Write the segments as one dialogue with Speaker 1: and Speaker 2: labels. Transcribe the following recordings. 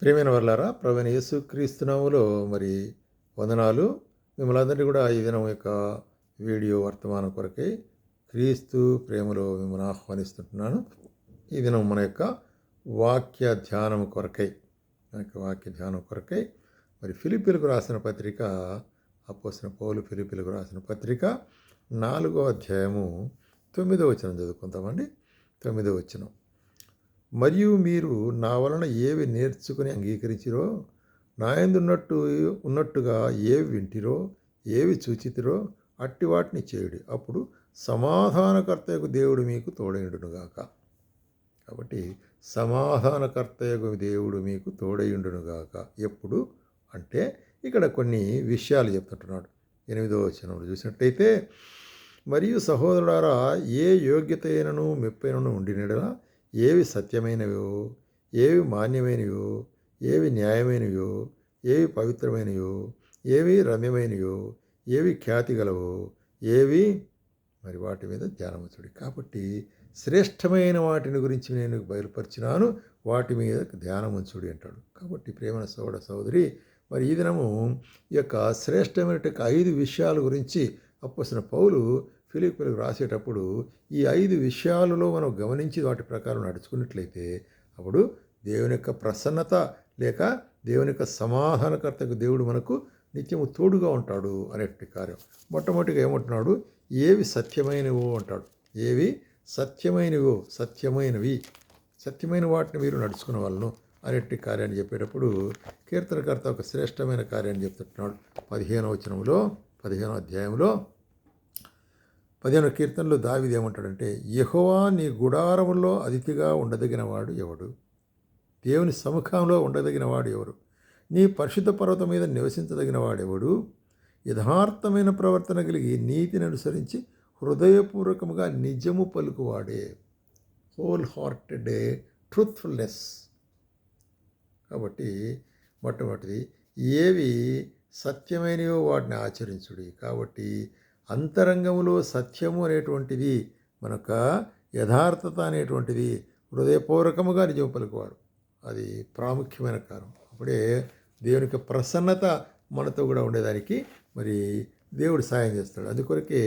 Speaker 1: ప్రేమైన వర్లారా ప్రవీణ యేసు క్రీస్తునాములో మరి వందనాలు. మిమ్మల్ని అందరినీ కూడా ఈ దినం యొక్క వీడియో వర్తమానం కొరకై క్రీస్తు ప్రేమలో మిమ్మల్ని ఆహ్వానిస్తుంటున్నాను. ఈ దినం మన యొక్క వాక్య ధ్యానం కొరకై మన యొక్క వాక్య ధ్యానం కొరకై మరి ఫిలిపిలకు రాసిన పత్రిక అప్పోసిన పౌలు ఫిలిపిలకు రాసిన పత్రిక నాలుగో అధ్యాయము తొమ్మిదో వచనం చదువుకుంటామండి తొమ్మిదో వచనం. మరియు మీరు నా వలన ఏవి నేర్చుకుని అంగీకరించిరో నా ఉన్నట్టుగా ఏవి వింటిరో ఏవి చూచితిరో అట్టి వాటిని చేయుడి. అప్పుడు సమాధానకర్తయకు దేవుడు మీకు తోడైండునుగాక కాబట్టి సమాధానకర్తయకు దేవుడు మీకు తోడయుండునుగాక. ఎప్పుడు? అంటే ఇక్కడ కొన్ని విషయాలు చెప్తుంటున్నాడు ఎనిమిదో వచనంలో చూసినట్టయితే మరియు సహోదరులారా ఏ యోగ్యతైనను మెప్పైనను ఉండినడలా ఏవి సత్యమైనవో ఏవి మాన్యమైనవో ఏవి న్యాయమైనవో ఏవి పవిత్రమైనవో ఏవి రమ్యమైనవో ఏవి ఖ్యాతి గలవో ఏవి మరి వాటి మీద ధ్యానముచుడి కాబట్టి శ్రేష్టమైన వాటిని గురించి నేను బయలుపరిచినాను వాటి మీద ధ్యానముంచుడి అంటాడు. కాబట్టి ప్రేమ సోదర సోదరి మరి ఈ దినము ఈ యొక్క శ్రేష్టమైన ఐదు విషయాల గురించి అప్పసిన పౌలు ఫిలిపులకు రాసేటప్పుడు ఈ ఐదు విషయాలలో మనం గమనించి వాటి ప్రకారం నడుచుకున్నట్లయితే అప్పుడు దేవుని యొక్క ప్రసన్నత లేక దేవుని యొక్క సమాధానకర్తకు దేవుడు మనకు నిత్యము తోడుగా ఉంటాడు అనేటి కార్యం. మొట్టమొదటిగా ఏమంటున్నాడు? ఏవి సత్యమైనవో అంటాడు. ఏవి సత్యమైనవో సత్యమైనవి సత్యమైన వాటిని మీరు నడుచుకునే వాళ్ళను అనేటి కార్యాన్ని చెప్పేటప్పుడు కీర్తనకర్త ఒక శ్రేష్టమైన కార్యాన్ని చెప్తుంటున్నాడు. పదిహేనవ వచనంలో పదిహేనో అధ్యాయంలో పదిహేను కీర్తనలో దావిది ఏమంటాడంటే యహోవా నీ గుడారములో అతిథిగా ఉండదగినవాడు ఎవడు? దేవుని సముఖంలో ఉండదగిన వాడు ఎవరు? నీ పరిశుద్ధ పర్వతం మీద నివసించదగిన వాడెవడు యథార్థమైన ప్రవర్తన కలిగి నీతిని అనుసరించి హృదయపూర్వకముగా నిజము పలుకువాడే. హోల్ హార్టెడ్ ట్రూత్ఫుల్నెస్ కాబట్టి మొట్టమొదటిది ఏవి సత్యమైనవో వాటిని ఆచరించుడి. కాబట్టి అంతరంగంలో సత్యము అనేటువంటిది మనక యథార్థత అనేటువంటిది హృదయపూర్వకముగా నిజం పలుకువాడు. అది ప్రాముఖ్యమైన కారణం. అప్పుడే దేవునికి ప్రసన్నత మనతో కూడా ఉండేదానికి మరి దేవుడు సాయం చేస్తాడు. అందుకొరకే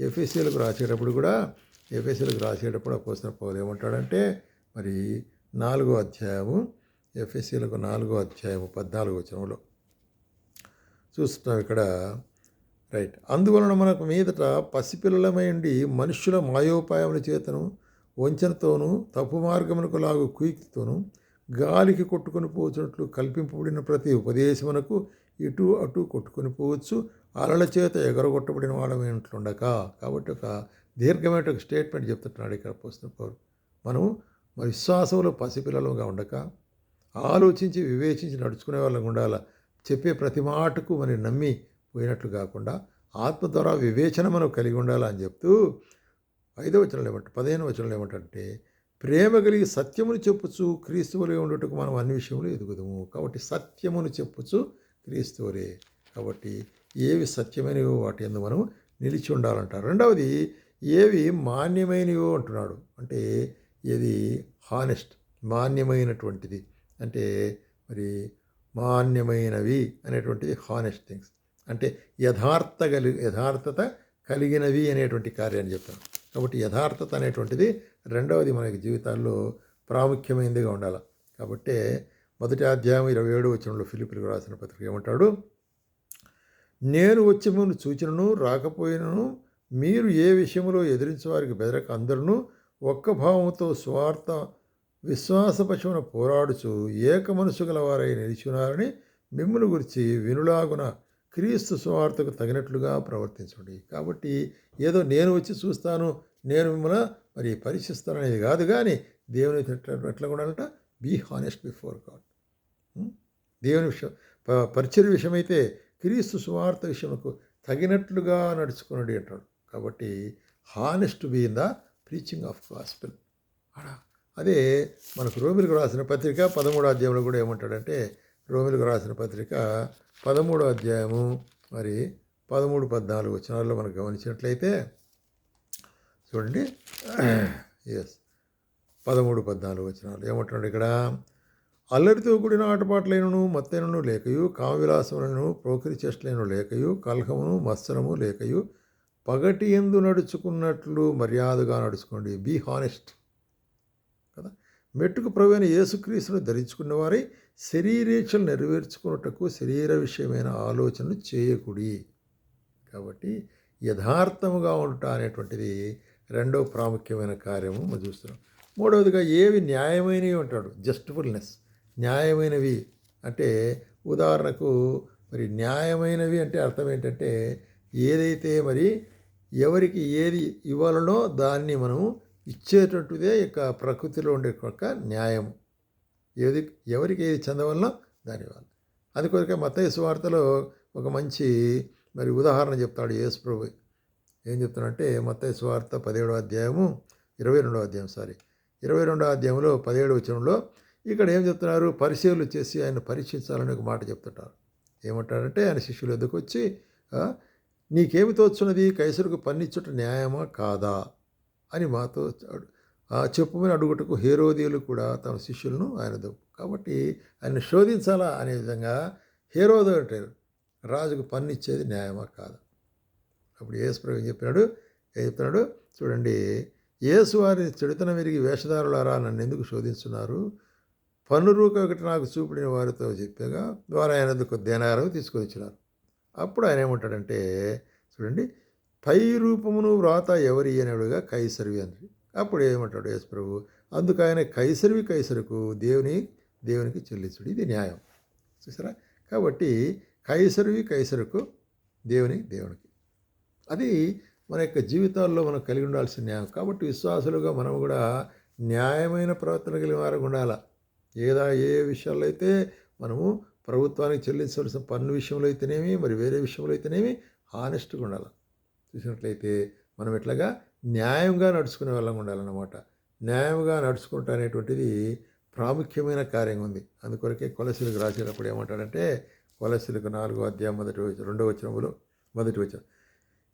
Speaker 1: ఎఫ్ఎస్సీలకు రాసేటప్పుడు కూడా ఎఫ్ఎస్సీలకు రాసేటప్పుడు అపోసిన పౌలు ఏమంటాడంటే మరి నాలుగో అధ్యాయము ఎఫ్ఎస్సీలకు నాలుగో అధ్యాయము పద్నాలుగో వచనంలో చూస్తున్నాం ఇక్కడ. రైట్ అందువలన మనకు మీదట పసిపిల్లలమై ఉండి మనుష్యుల మాయోపాయముల చేతను వంచనతోనూ తప్పు మార్గమునకు లాగు కుయుక్తితోనూ గాలికి కొట్టుకొని పోవచ్చినట్లు కల్పింపబడిన ప్రతి ఉపదేశమునకు ఇటు అటు కొట్టుకొని పోవచ్చు. అలల చేత ఎగరగొట్టబడిన వాళ్ళమైనట్లుండక కాబట్టి ఒక దీర్ఘమైన ఒక స్టేట్మెంట్ చెప్తున్నాడు ఇక్కడ పుస్తకం మనం మన విశ్వాసంలో పసిపిల్లలుగా ఉండక ఆలోచించి వివేచించి నడుచుకునే వాళ్ళం ఉండాలి? చెప్పే ప్రతి మాటకు మరి నమ్మి పోయినట్లు కాకుండా ఆత్మ ద్వారా వివేచన మనం కలిగి ఉండాలని చెప్తూ ఐదవ వచనంలో ఏమంట పదిహేను వచనంలో ఏమంటే ప్రేమ కలిగి సత్యమును చెప్పుచు క్రీస్తువులే ఉండటకు మనం అన్ని విషయంలో ఎదుగుదాము. కాబట్టి సత్యమును చెప్పుచు క్రీస్తువులే కాబట్టి ఏవి సత్యమైనవో వాటి ఎందు మనం నిలిచి ఉండాలంటారు. రెండవది ఏవి మాన్యమైనవో అంటున్నాడు. అంటే ఏది? హానెస్ట్ మాన్యమైనటువంటిది. అంటే మరి మాన్యమైనవి అనేటువంటిది హానెస్ట్ థింగ్స్. అంటే యథార్థ కలి యథార్థత కలిగినవి అనేటువంటి కార్యాన్ని చెప్తాను కాబట్టి యథార్థత అనేటువంటిది రెండవది మనకి జీవితాల్లో ప్రాముఖ్యమైనదిగా ఉండాలి. కాబట్టి మొదటి అధ్యాయం ఇరవై ఏడు వచ్చినలో ఫిలిపులకు రాసిన పత్రిక ఏమంటాడు? నేను వచ్చి ముందు సూచనను రాకపోయినను మీరు ఏ విషయంలో ఎదిరించే వారికి బెదరక అందరూ ఒక్క భావంతో స్వార్థ విశ్వాసపశువున పోరాడుచు ఏక మనసు గలవారై నిలిచున్నారని మిమ్మల్ని గురించి వినులాగున క్రీస్తు సువార్తకు తగినట్లుగా ప్రవర్తించండి. కాబట్టి ఏదో నేను వచ్చి చూస్తాను నేను మిమ్మల్ని మరి పరీక్షిస్తాను అనేది కాదు కానీ దేవుని ఎట్లా ఉండాలంట? బీ హానెస్ట్ బిఫోర్ గాడ్ దేవుని విషయం పరిచయ విషయమైతే క్రీస్తు సువార్త విషయంకు తగినట్లుగా నడుచుకున్నాడు అంటాడు. కాబట్టి honest be in the preaching of gospel అడా? అదే మనకు రోమిలకు రాసిన పత్రిక పదమూడో అధ్యాయంలో కూడా ఏమంటాడంటే రోమిలకు రాసిన పత్రిక పదమూడో అధ్యాయము మరి పదమూడు పద్నాలుగు వచనాల్లో మనం గమనించినట్లయితే చూడండి. ఎస్ పదమూడు పద్నాలుగు వచనాలు. ఏమంటున్నాడు ఇక్కడ? అల్లరితో కూడిన ఆటపాటలైనను మత్తైనను లేకయు కామవిలాసములను ప్రోకరి చేష్టలైన లేకయు కలహమును మత్సరము లేకయు పగటి ఎందు నడుచుకున్నట్లు మర్యాదగా నడుచుకోండి. బీ హానెస్ట్ కదా? మెట్టుకు ప్రవేణ యేసుక్రీస్తును ధరించుకున్న వారై శరీరేచ్ఛలు నెరవేర్చుకున్నటకు శరీర విషయమైన ఆలోచనలు చేయకుడి. కాబట్టి యథార్థముగా ఉండటం అనేటువంటిది రెండో ప్రాముఖ్యమైన కార్యము మనం చూస్తున్నాం. మూడవదిగా ఏవి న్యాయమైనవి అంటాడు? జస్టిఫుల్నెస్ న్యాయమైనవి అంటే ఉదాహరణకు మరి న్యాయమైనవి అంటే అర్థం ఏంటంటే ఏదైతే మరి ఎవరికి ఏది ఇవ్వాలనో దాన్ని మనం ఇచ్చేటట్టుదే యొక్క ప్రకృతిలో ఉండే ఒక న్యాయం ఏది ఎవరికి ఏది చెందవలనో దాని ఇవ్వాలి. అందుకొరకే మత వార్తలో ఒక మంచి మరి ఉదాహరణ చెప్తాడు యేసు ప్రభు. ఏం చెప్తాడంటే మత వార్త పదిహేడో అధ్యాయము ఇరవై రెండో అధ్యాయం సారీ. ఇరవై రెండో అధ్యాయంలో పదిహేడు వచనంలో ఇక్కడ ఏం చెప్తున్నారు? పరిశీలు చేసి ఆయన పరీక్షించాలని ఒక మాట చెప్తుంటారు. ఏమంటారంటే ఆయన శిష్యులు ఎదుకు వచ్చి నీకేమి తోచున్నది? కైసరుకు పన్నిచ్చుట న్యాయమా? కాదా? అని మాతో చెప్పుమని అడుగుటకు హేరోదీయులు కూడా తమ శిష్యులను ఆయన కాబట్టి ఆయన శోధించాలా అనే విధంగా హేరోదు అంటారు. రాజుకు పన్నిచ్చేది న్యాయమా కాదు? అప్పుడు యేసు ప్రభు ఏం చెప్పినాడు? ఏం చెప్తున్నాడు? చూడండి యేసు వారిని చెడుతన విరిగి వేషధారులారా నన్ను ఎందుకు శోధిస్తున్నారు పన్ను రూక ఒకటి నాకు చూపిన వారితో చెప్పగా వారు ఆయన ఎందుకు దేనారం తీసుకొచ్చినారు అప్పుడు ఆయన ఏమంటాడంటే చూడండి పై రూపమును వ్రాత ఎవరి అనేడుగా కైసరివి అని అప్పుడు ఏమంటాడు యేసు ప్రభు? అందుకు ఆయన కైసరివి కైసరుకు దేవుని దేవునికి చెల్లించుడు. ఇది న్యాయం. చూసారా? కాబట్టి కైసరివి కైసరుకు దేవుని దేవునికి. అది మన యొక్క జీవితాల్లో మనం కలిగి ఉండాల్సిన న్యాయం. కాబట్టి విశ్వాసులుగా మనం కూడా న్యాయమైన ప్రవర్తన కలిగిన వారు ఉండాల. ఏదా ఏ విషయాల్లో అయితే మనము ప్రభుత్వానికి చెల్లించవలసిన పన్ను విషయంలో అయితేనేమి మరి వేరే విషయంలో అయితేనేమి హానెస్ట్గా ఉండాలి. చూసినట్లయితే మనం ఎట్లాగా న్యాయంగా నడుచుకునే వాళ్ళం ఉండాలన్నమాట. న్యాయంగా నడుచుకుంటా అనేటువంటిది ప్రాముఖ్యమైన కార్యం ఉంది. అందుకొరకే కొలసిలకు రాసేటప్పుడు ఏమంటాడంటే కొలసిలకు నాలుగో అధ్యాయం మొదటి వచనం రెండో వచనములు మొదటి వచనం.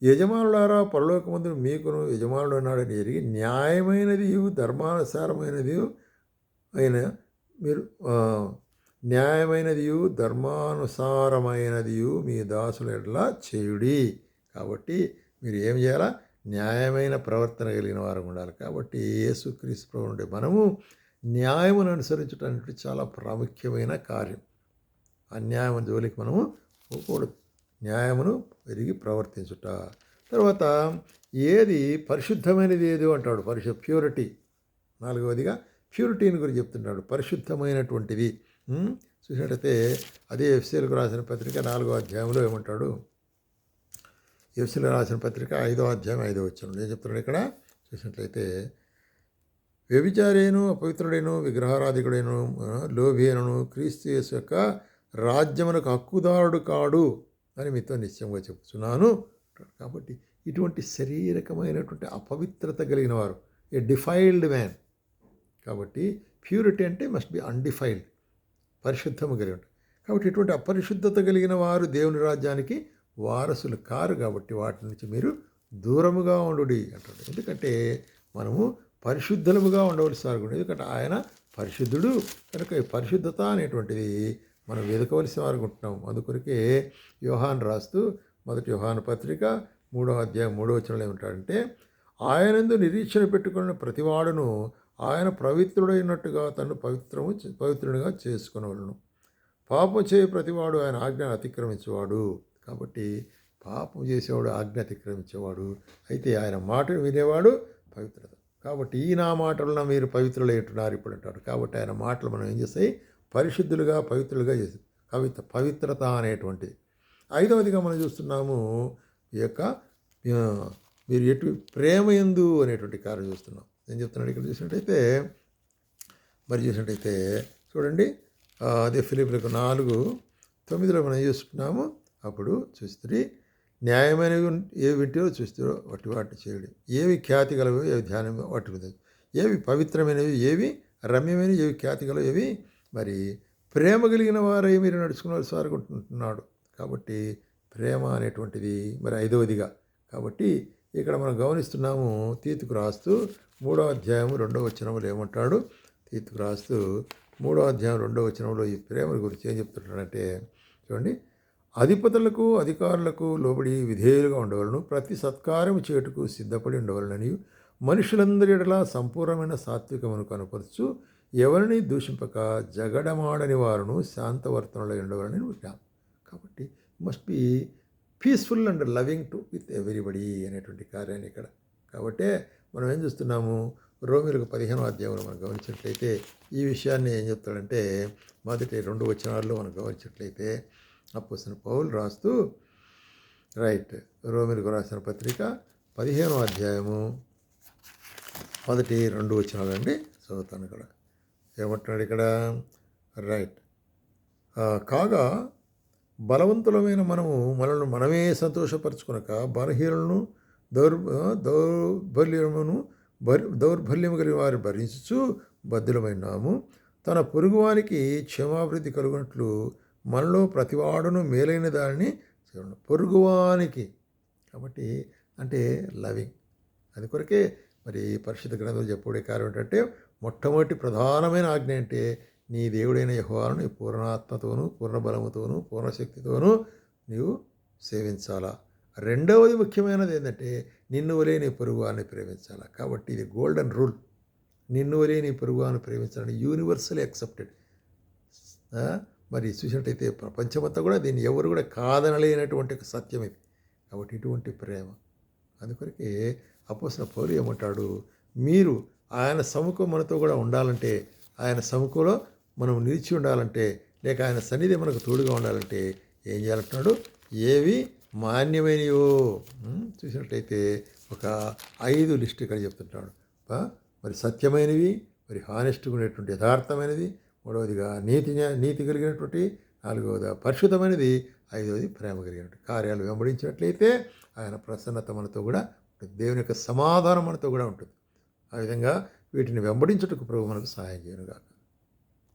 Speaker 1: యజమానులారా పరలోకమందు మీకును యజమానుడు అన్నాడని ఎరిగి న్యాయమైనది ధర్మానుసారమైనది అయిన మీరు న్యాయమైనది న్యాయమైనదియు ధర్మానుసారమైనదియు మీ దాసుల ఎట్లా చేయుడి. కాబట్టి మీరు ఏం చేయాలా? న్యాయమైన ప్రవర్తన కలిగిన వారు ఉండాలి కాబట్టి యేసుక్రీస్తు ప్రభు మనము న్యాయమును అనుసరించడం అనేది చాలా ప్రాముఖ్యమైన కార్యం. అన్యాయం జోలికి మనము పోకూడదు. న్యాయమును పెరిగి ప్రవర్తించుట. తర్వాత ఏది పరిశుద్ధమైనది ఏదో అంటాడు. పరిశు ప్యూరిటీ నాలుగవదిగా ప్యూరిటీని గురించి చెప్తుంటాడు. పరిశుద్ధమైనటువంటిది. చూసినట్టయితే అదే ఎఫ్సీఎల్కు రాసిన పత్రిక నాలుగో అధ్యాయంలో ఏమంటాడు? ఎఫ్సీలు రాసిన పత్రిక ఐదో అధ్యాయం ఐదో వచ్చాను నేను చెప్తున్నాడు ఇక్కడ చూసినట్లయితే వ్యభిచారేను అపవిత్రుడైన విగ్రహారాధికుడైన లోభేనను క్రీస్తు యేసు యొక్క రాజ్యమునకు హక్కుదారుడు కాడు అని మీతో నిశ్చయంగా చెప్తున్నాను కాబట్టి ఇటువంటి శారీరకమైనటువంటి అపవిత్రత కలిగిన వారు ఏ డిఫైల్డ్ మ్యాన్. కాబట్టి ప్యూరిటీ అంటే మస్ట్ బి అన్డిఫైల్డ్ పరిశుద్ధము కలిగి ఉంటుంది కాబట్టి ఇటువంటి అపరిశుద్ధత కలిగిన వారు దేవుని రాజ్యానికి వారసులు కారు కాబట్టి వాటి నుంచి మీరు దూరముగా ఉండుడి అంటాడు. ఎందుకంటే మనము పరిశుద్ధులముగా ఉండవలసి కూడా. ఎందుకంటే ఆయన పరిశుద్ధుడు. కనుక ఈ పరిశుద్ధత అనేటువంటిది మనం వెతకవలసిన వారు ఉంటున్నాం అందుకొరకే యోహాన్ రాస్తూ మొదటి యోహాన్ పత్రిక మూడో అధ్యాయం మూడో వచనంలో ఏమంటాడంటే ఆయనందు నిరీక్షణ పెట్టుకున్న ప్రతివాడును ఆయన పవిత్రుడైనట్టుగా తను పవిత్రము పవిత్రునిగా చేసుకునవలను. పాపం చేయ ప్రతివాడు ఆయన ఆజ్ఞను అతిక్రమించేవాడు. కాబట్టి పాపం చేసేవాడు ఆజ్ఞ అతిక్రమించేవాడు అయితే ఆయన మాటను వినేవాడు పవిత్రత. కాబట్టి ఈ నా మీరు పవిత్రులై ఉంటున్నారు ఇప్పుడు అంటారు కాబట్టి ఆయన మాటలు మనం ఏం చేస్తాయి? పరిశుద్ధులుగా పవిత్రులుగా చేసి కవిత పవిత్రత అనేటువంటి. ఐదవదిగా మనం చూస్తున్నాము ఈ యొక్క మీరు ఎటు ప్రేమ ఎందు అనేటువంటి కార్యం చూస్తున్నాం. నేను చెప్తున్నాడు ఇక్కడ చూసినట్టయితే మరి చూసినట్టయితే చూడండి అదే ఫిలిపులకు నాలుగు తొమ్మిదిలో మనం చూసుకున్నాము అప్పుడు చూస్తే న్యాయమైనవి ఏవి వింటారో చూస్తారో వాటి వాటిని చేయడు. ఏవి ఖ్యాతి గలవో ఏవి ధ్యానం వాటి మీద ఏవి పవిత్రమైనవి ఏవి రమ్యమైనవి ఏవి ఖ్యాతి గలవు ఏవి మరి ప్రేమ కలిగిన వారై మీరు నడుచుకున్నారు సార్ ఉంటున్నాడు కాబట్టి ప్రేమ అనేటువంటిది మరి ఐదవదిగా. కాబట్టి ఇక్కడ మనం గమనిస్తున్నాము తీతుకు రాస్తూ మూడో అధ్యాయము రెండో వచనంలో ఏమంటాడు? తీతుకు రాస్తూ మూడో అధ్యాయం రెండో వచనంలో ఈ ప్రేమ గురించి ఏం చెప్తుంటాడంటే చూడండి అధిపతులకు అధికారులకు లోబడి విధేయులుగా ఉండవలను ప్రతి సత్కారము చేటుకు సిద్ధపడి ఉండవలనని మనుషులందరి సంపూర్ణమైన సాత్వికమును కనుపరచు ఎవరిని దూషింపక జగడమాడని వారును శాంతవర్తనలో ఉండవాలని విజ్ఞానం. కాబట్టి must be peaceful and loving to with everybody అనేటువంటి కార్యాన్ని ఇక్కడ. కాబట్టి మనం ఏం చూస్తున్నాము? రోమిలకు పదిహేనో అధ్యాయంలో మనం గమనించినట్లయితే ఈ విషయాన్ని ఏం చెప్తాడంటే మొదటి రెండు వచనాల్లో మనం గమనించినట్లయితే అప్పసిన పౌలు రాస్తూ రైట్. రోమిలకు రాసిన పత్రిక పదిహేనో అధ్యాయము మొదటి రెండు వచ్చినాలండి చదువుతాను ఇక్కడ. ఏమంటున్నాడు ఇక్కడ? రైట్. కాగా బలవంతులమైన మనము మనల్ని మనమే సంతోషపరచుకునక బలహీనులను దౌర్ దౌర్బల్యమును దౌర్బల్యము కలిగిన వారు భరించు బద్దులమైనాము. తన పొరుగువానికి క్షమాభివృద్ధి కలుగునట్లు మనలో ప్రతివాడును మేలైన దానిని చూడండి. పొరుగువానికి కాబట్టి అంటే లవింగ్. అది కొరకే మరి పరిశుద్ధ గ్రంథం చెప్పుడే కారణం ఏంటంటే మొట్టమొదటి ప్రధానమైన ఆజ్ఞ అంటే నీ దేవుడైన యహోవాను నీ పూర్ణాత్మతోనూ పూర్ణ బలముతోనూ పూర్ణశక్తితోనూ నీవు సేవించాలా? రెండవది ముఖ్యమైనది ఏంటంటే నిన్ను వలే నీ పొరుగువాన్ని అని ప్రేమించాలా? కాబట్టి ఇది గోల్డెన్ రూల్ నిన్ను వలే నీ పొరుగువాన్ని అని ప్రేమించాలని యూనివర్సల్ యాక్సెప్టెడ్ మరి చూసినట్టయితే ప్రపంచమంతా కూడా దీన్ని ఎవరు కూడా కాదనలేనటువంటి ఒక సత్యం ఇది. కాబట్టి ఇటువంటి ప్రేమ. అందుకొరకే అపోసిన పౌరు ఏమంటాడు? మీరు ఆయన సముఖం మనతో కూడా ఉండాలంటే ఆయన సముఖంలో మనం నిలిచి ఉండాలంటే లేక ఆయన సన్నిధి మనకు తోడుగా ఉండాలంటే ఏం చేయాలంటున్నాడు? ఏవి మాన్యమైనవో చూసినట్టయితే ఒక ఐదు లిస్ట్ ఇక్కడ చెప్తుంటాడు. మరి సత్యమైనవి మరి హానెస్ట్గా ఉండేటువంటి యథార్థమైనది మూడవదిగా నీతి నీతి కలిగినటువంటి నాలుగవది పరిశుద్ధమైనది ఐదవది ప్రేమ కలిగినటువంటి కార్యాలు వెంబడించినట్లయితే ఆయన ప్రసన్నత మనతో కూడా ఉంటుంది. దేవుని యొక్క సమాధానం మనతో కూడా ఉంటుంది ఆ విధంగా వీటిని వెంబడించుటకు ప్రభు మనకు సహాయం చేయనుగాక